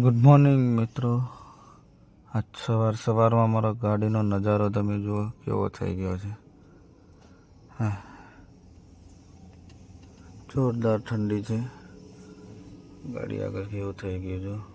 Good morning મિત્રો. આજ સવાર સવારમાં મારા ગાડીનો નજારો તમે જુઓ કેવો થઈ ગયો છે. હા. જોરદાર ઠંડી છે. ગાડી આગળ કેવું થઈ ગયું છે?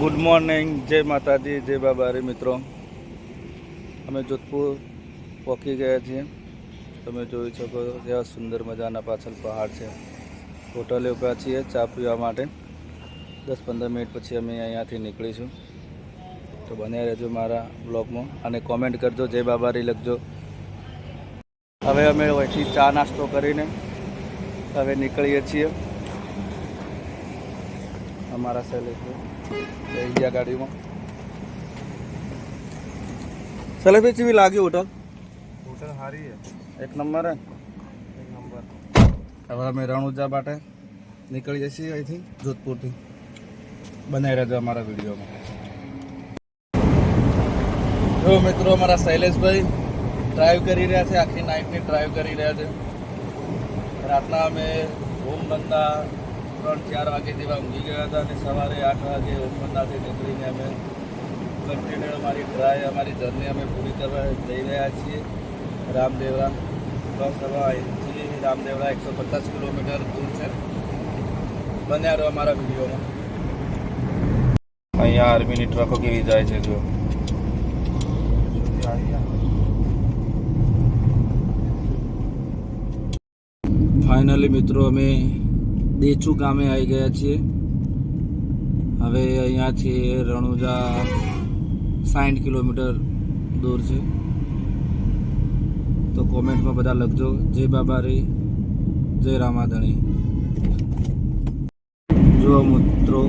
ગુડ મોર્નિંગ જય માતાજી, જય બાબારી મિત્રો. અમે જોધપુર પહોંચી ગયા છીએ. તમે જોઈ શકો છો સુંદર મજાના પાછળ પહાડ છે. હોટલે ઊભા છીએ ચા પીવા માટે. દસ પંદર મિનિટ પછી અમે અહીંયાથી નીકળીશું. તો બન્યા રહેજો મારા બ્લોગમાં અને કોમેન્ટ કરજો, જય બાબારી લખજો. હવે અમે વહીથી ચા નાસ્તો કરીને હવે નીકળીએ છીએ. અમારા શૈલેષ બેસી ગયા ગાડીમાં. શૈલેષભાઈ કેવી લાગી હોટલ? હોટલ સારી છે. એક નંબર હે? એક નંબર. હવે અમે રણુજા માટે નીકળી જઈએ છીએ અહીંથી જોધપુરથી. બનાવી રહેજો અમારા વિડીયોમાં. જો મિત્રો અમારા શૈલેષભાઈ ડ્રાઈવ કરી રહ્યા છે આખી નાઇટની ડ્રાઈવ કરી રહ્યા છે. રાતના અમે ઓમ ધંધા ત્રણ, ચાર વાગે જેવા ઊંઘી ગયા હતા અને સવારે આઠ વાગે ધંધાથી નીકળીને અમે કન્ટિન્યુ અમારી ડ્રાય અમારી જર્ની અમે પૂરી કરવા જઈ રહ્યા છીએ. રામદેવરા બસ હવે અહીંથી રામદેવરા એકસો પચાસ કિલોમીટર દૂર છે. બન્યા રહો અમારા વિડીયોમાં. અહીંયા આર્મીની ટ્રકો કેવી જાય છે જો ફાઇનલી મિત્રો અમે દેચુ ગામે આવી ગયા છીએ. હવે અહીંયાથી રણુજા સાઠ કિલોમીટર દૂર છે. તો કોમેન્ટમાં બધા લખજો. જય બાબારી, જય રામાધણી. જો મિત્રો,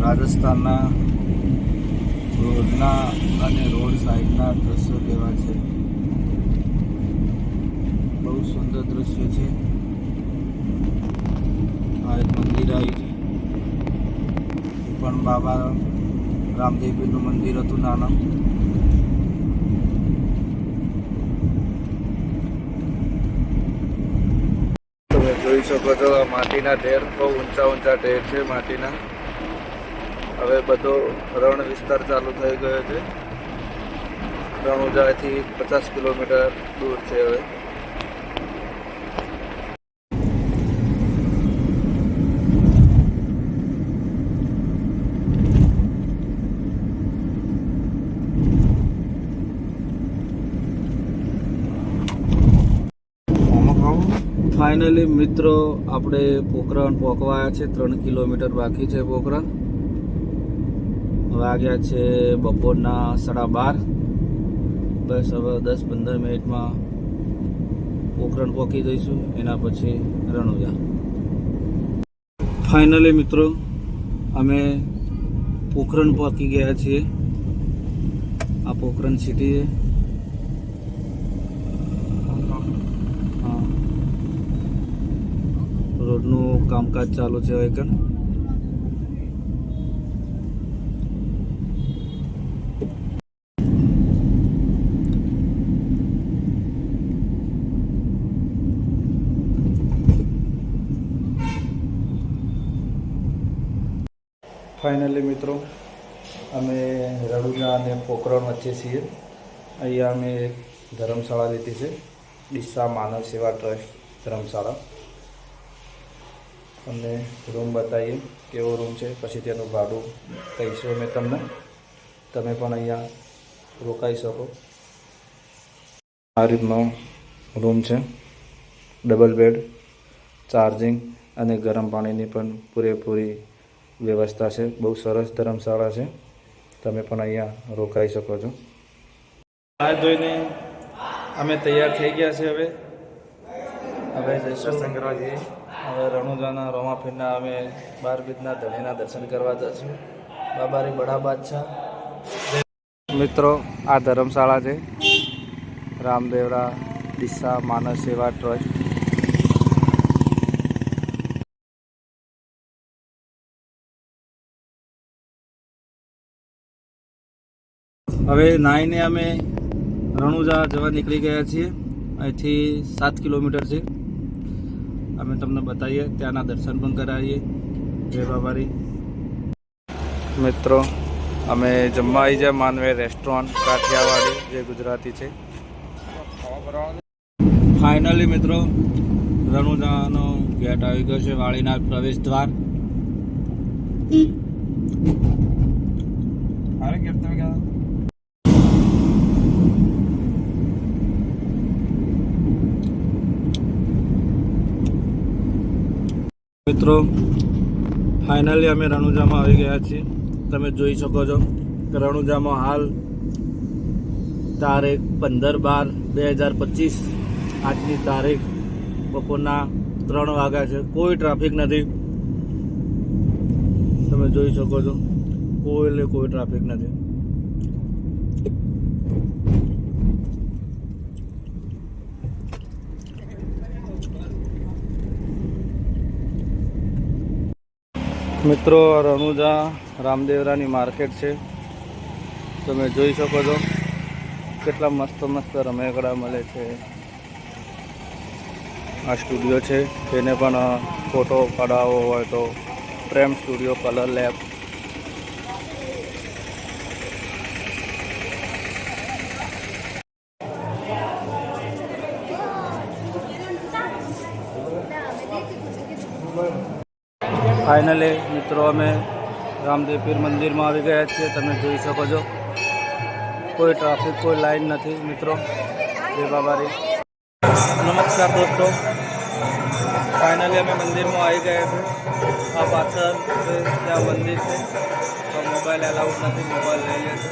રાજસ્થાનના રોડના અને રોડ સાઈડના દ્રશ્યો કેવા છે. બહુ સુંદર દ્રશ્યો છે. આ એક મંદિર આવ્યું છે. એ પણ બાબા રામદેવજીનું મંદિર હતું નાના. તમે જોઈ શકો છો માટીના ઢેર બહુ ઊંચા ઊંચા ઢેર છે માટીના. હવે બધો રણ વિસ્તાર ચાલુ થઈ ગયો છે. રણુજાથી પચાસ કિલોમીટર દૂર છે હવે. ફાઇનલી મિત્રો, આપણે પોખરણ પોકવાયા છે. ત્રણ કિલોમીટર બાકી છે પોખરણ. વાગ્યા છે બપોરના સાડા બાર. બસ હવે દસ પંદર મિનિટમાં પોખરણ પહોંચી જઈશું. એના પછી રણુજા. ફાઇનલી મિત્રો, અમે પોખરણ પોકી ગયા છીએ. આ પોખરણ સિટી છે હા રોડનું કામકાજ ચાલુ છે હવે ફાઇનલી મિત્રો, અમે રડુજા અને પોખરણ વચ્ચે છીએ. અહીંયા અમે ધર્મશાળા લીધી છે ડીસા માનવ સેવા ટ્રસ્ટ ધર્મશાળા. તમને રૂમ બતાવીએ, કેવો રૂમ છે, પછી તેનું ભાડું કહીશું અમે તમને. તમે પણ અહીંયા રોકાઈ શકો. આ રીતનો રૂમ છે. ડબલ બેડ ચાર્જિંગ અને ગરમ પાણીની પણ પૂરેપૂરી વ્યવસ્થા છે. બહુ સરસ ધર્મશાળા છે. તમે પણ અહીંયા રોકાઈ શકો છો. આ જોઈને અમે તૈયાર થઈ ગયા છે હવે. હવે જઈશું જઈએ હવે રણુજાના, રોમાફીરના અમે બાર બીજના ધણીના દર્શન કરવા જશું બાબારી બડા બાદશાહ. મિત્રો, આ ધર્મશાળા છે. રામદેવરા દિશા માનવ સેવા ટ્રસ્ટ. હવે નાઈને અમે રણુજા જવા નીકળી ગયા છીએ. અહીંથી સાત કિલોમીટર છે. અમે તમને બતાવીએ ત્યાંના દર્શન પણ કરાવીએ. જય બાબારી. મિત્રો અમે જમવા આવી જાય માનવે રેસ્ટોરન્ટ કાઠિયાવાડી જે ગુજરાતી છે. ફાઇનલી મિત્રો રણુજાનો ગેટ આવી ગયો છે વાળીના પ્રવેશ દ્વાર. મિત્રો ફાઇનલી અમે રણુજામાં આવી ગયા છીએ. તમે જોઈ શકો છો કે રણુજામાં હાલ તારીખ પંદર બાર બે હજાર પચીસ. આજની તારીખ બપોરના ત્રણ વાગ્યા છે. કોઈ ટ્રાફિક નથી. તમે જોઈ શકો છો. કોઈ એટલે કોઈ ટ્રાફિક નથી. મિત્રો રનુજા રામદેવરાની માર્કેટ છે. તમે જોઈ શકો છો કેટલા મસ્ત મસ્ત રમેકડા મળે છે. આ સ્ટુડિયો છે. તેને પણ ફોટો પડાવવો હોય તો Prem studio, colour lab. Finally મિત્રો, અમે રામદેવ પીર મંદિરમાં આવી ગયા છીએ. તમે જોઈ શકો છો. કોઈ ટ્રાફિક કોઈ લાઈન નથી, મિત્રો. જય બાબારી. નમસ્કાર દોસ્તો. ફાઇનલી અમે મંદિરમાં આવી ગયા છે આ પાછળ ત્યાં મંદિર છે, તો મોબાઈલ એલાઉડ નથી. મોબાઈલ લઈ લે છે.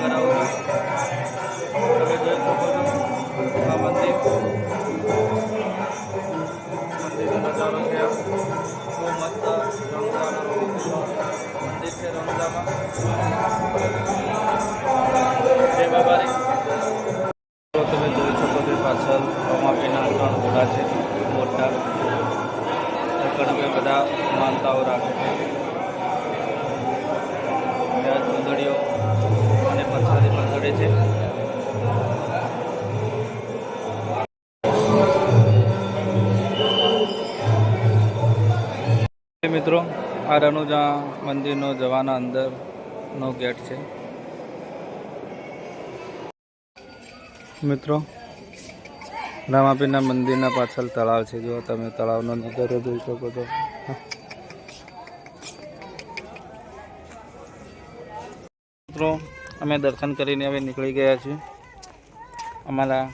કરાવો મોટા ઘણા બધા માનતાઓ રાખે છે. ચૂંદડીઓ અને પથારી પણ ચડે છે મિત્રો, આ રણુજા મંદિરનો જવાના અંદરનો ગેટ છે. મિત્રો રામાપીરના મંદિરના પાછળ તળાવ છે. જો તમે તળાવનો નજારો જોઈ શકો છો. મિત્રો, અમે દર્શન કરીને હવે નીકળી ગયા છીએ અમારા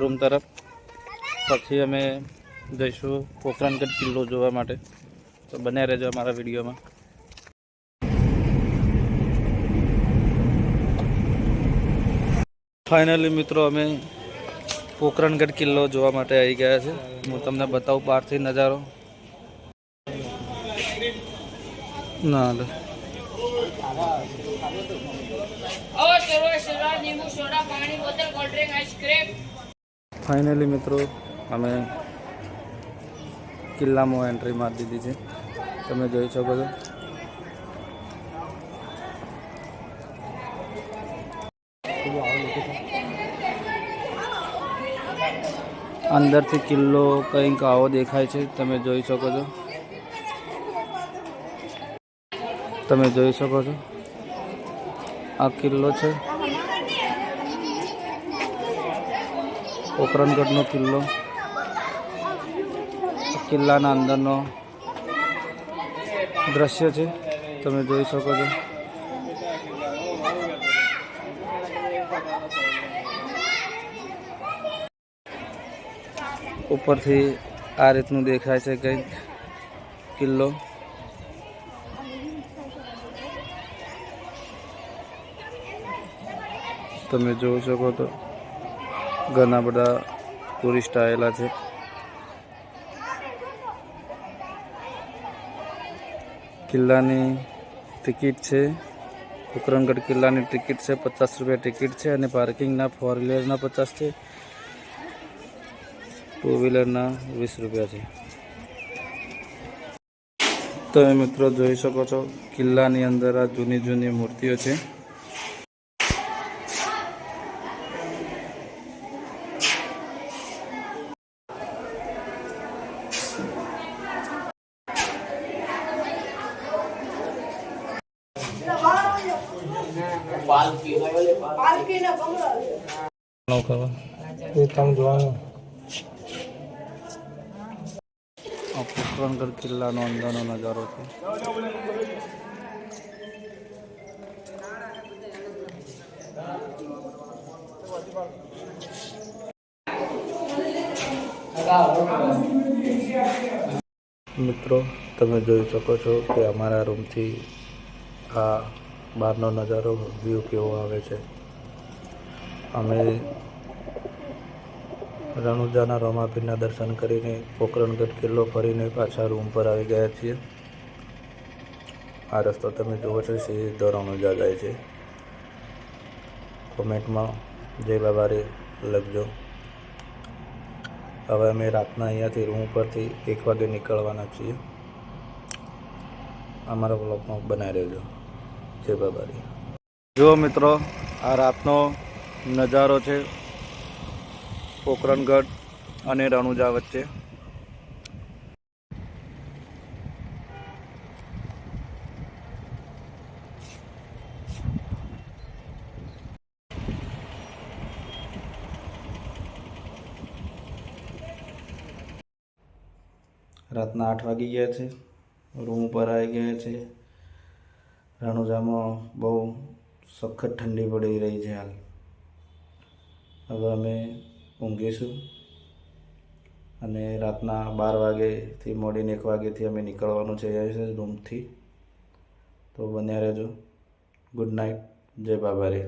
રૂમ તરફ. પછી અમે જઈશું પોખરણગઢ કિલ્લો જોવા માટે. તો બન્યા રહેજો અમારા વિડીયોમાં. ફાઇનલી મિત્રો, અમે પોકરણગઢ કિલ્લો જોવા માટે આવી ગયા છે. હું તમને બતાવું બહારથી નજારો. ના ફાઇનલી મિત્રો, અમે કિલ્લામાં એન્ટ્રી મારી દીધી છે. તમે જોઈ શકો છો. અંદરથી કિલ્લો કંઈક આવો દેખાય છે, તમે જોઈ શકો છો. તમે જોઈ શકો છો. આ કિલ્લો છે. પોખરણગઢનો કિલ્લો. કિલ્લાના અંદરનો દ્રશ્ય છે. તમે જોઈ શકો છો. ઉપરથી આ રીતનું દેખાય છે કંઈક કિલ્લો. તમે જોઈ શકો તો ઘણા બધા ટુરિસ્ટ આવેલા છે. કિલ્લાની ટિકિટ છે, ઉકરણગઢ કિલ્લાની ટિકિટ છે, પચાસ રૂપિયા ટિકિટ છે અને પાર્કિંગના ફોર વ્હીલરના પચાસ છે. ટુ વ્હીલરના વીસ રૂપિયા છે તમે મિત્રો જોઈ શકો છો કિલ્લાની અંદર આ જૂની જૂની મૂર્તિઓ છે. આ પોકરણગઢ કિલ્લાનો અંદરનો નજારો છે. મિત્રો, તમે જોઈ શકો છો કે અમારા રૂમથી આ બહારનો નજારો વ્યૂ કેવો આવે છે. અમે રણુજાના રોમાપીરના દર્શન કરીને પોકરણગઢ કિલ્લો ફરીને પાછા રૂમ પર આવી ગયા છીએ. આ રસ્તો તમે જુઓ છો, સીધો રણુજા જાય છે. કોમેન્ટમાં જય બાબારે લખજો. હવે અમે રાતના અહીંયાથી રૂમ પરથી એક વાગે નીકળવાના છીએ. અમારા બ્લોગમાં બનાવી રહેજો જય બાબારી. જુઓ મિત્રો, આ રાતનો નજારો છે. પોકરણગઢ અને રણુજા વચ્ચે. રાતના આઠ વાગી ગયા છે. રૂમ ઉપર આવી ગયા છે. રણુજામાં બહુ સખત ઠંડી પડી રહી છે હાલ. હવે અમે ઊંઘીશું અને રાતના બાર વાગેથી મોડીને એક વાગેથી અમે નીકળવાનું છે રૂમથી તો બન્યા રહેજો. ગુડ નાઇટ જય બાબા રે